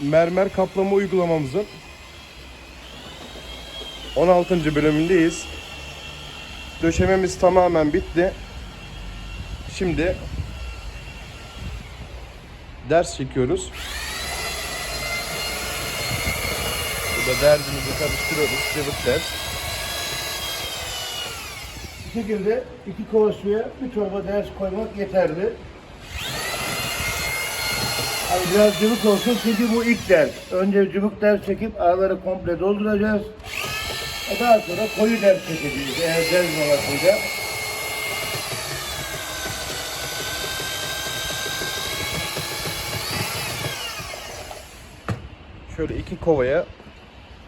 mermer kaplama uygulamamızın 16. bölümündeyiz. Döşememiz tamamen bitti. Şimdi ders çekiyoruz. Burada dersimizi karıştırıyoruz. Cıvık ders. Bu şekilde iki kova bir torba ders koymak yeterli. Biraz cıvık olsun çünkü bu ilk ders. Önce cıvık ders çekip araları komple dolduracağız. E Daha sonra koyu ders çekeceğiz eğer ders molasıyla. Şöyle iki kovaya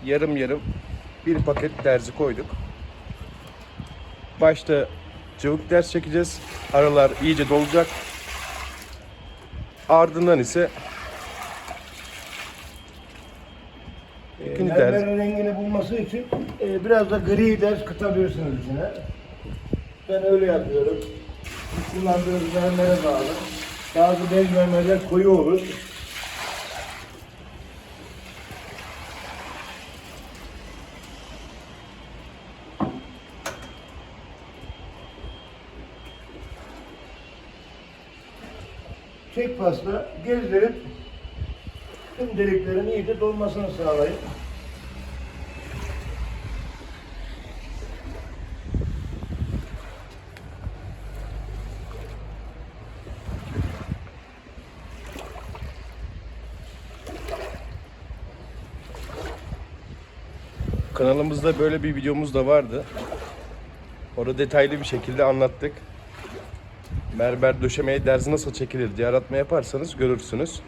yarım yarım bir paket derzi koyduk. Başta cıvık ders çekeceğiz. Aralar iyice dolacak. Ardından ise İkinci ders. Mermerin rengini bulması için e, biraz da gri ders kıtabilirsiniz içine. Ben öyle yapıyorum. Kullandığınız mermere bağlı. Bazı bez mermerler koyu olur. Çek pasla gezdirip tüm deliklerin iyice dolmasını sağlayın. kanalımızda böyle bir videomuz da vardı. Orada detaylı bir şekilde anlattık. Mermer döşemeye derzi nasıl çekilir diye aratma yaparsanız görürsünüz.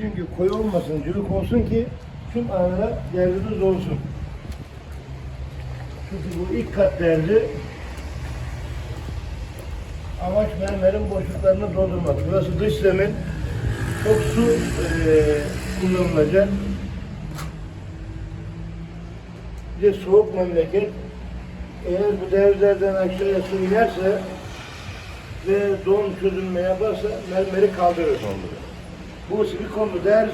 Çünkü koyu olmasın, cıvık olsun ki tüm aralar derdiniz olsun. Çünkü bu ilk kat derdi amaç mermerin boşluklarını doldurmak. Burası dış zemin. Çok su eee kullanılacak. Bir de soğuk memleket. Eğer bu derzlerden aşağıya su inerse ve don çözülme yaparsa mermeri kaldırır. Bu silikonlu ders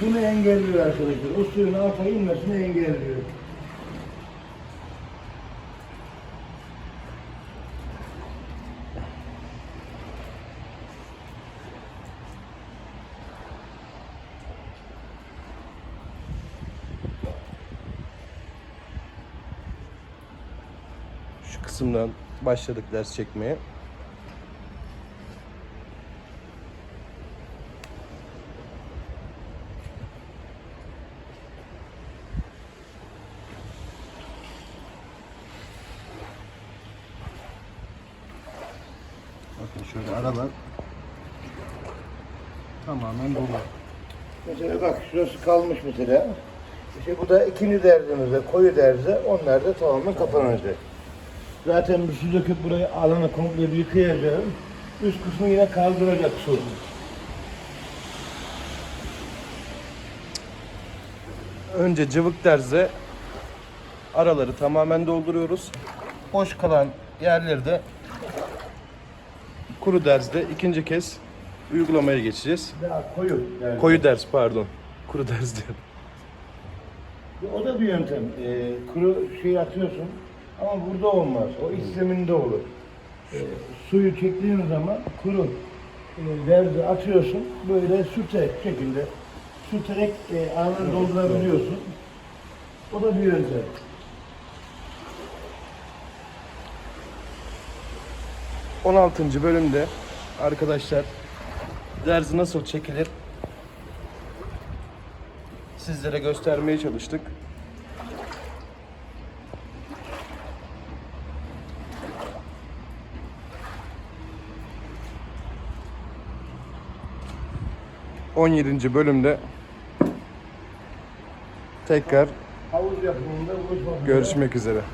bunu engelliyor arkadaşlar. O suyun alta inmesini engelliyor. Şu kısımdan başladık ders çekmeye. Bakın şöyle aralar tamamen dolu. Mesela bak şurası kalmış mesela. İşte bu da ikinci derdimizde, koyu derdi. Onlar da tamamen kapanacak. Zaten bir su döküp burayı alanı komple bir yıkayacağım. Üst kısmı yine kaldıracak su. Önce cıvık derze araları tamamen dolduruyoruz. Boş kalan yerleri de kuru derzde ikinci kez uygulamaya geçeceğiz. Daha koyu. derdi. Koyu ders pardon. Kuru ders diyorum. O da bir yöntem. Ee, kuru şey atıyorsun ama burada olmaz. O iç zeminde olur. Ee, suyu çektiğin zaman kuru e, verdi atıyorsun. Böyle sütek şekilde süterek e, anını doldurabiliyorsun. O da bir yöntem. Ee, 16. bölümde arkadaşlar derzi nasıl çekilir sizlere göstermeye çalıştık. ...17. bölümde... ...tekrar görüşmek üzere.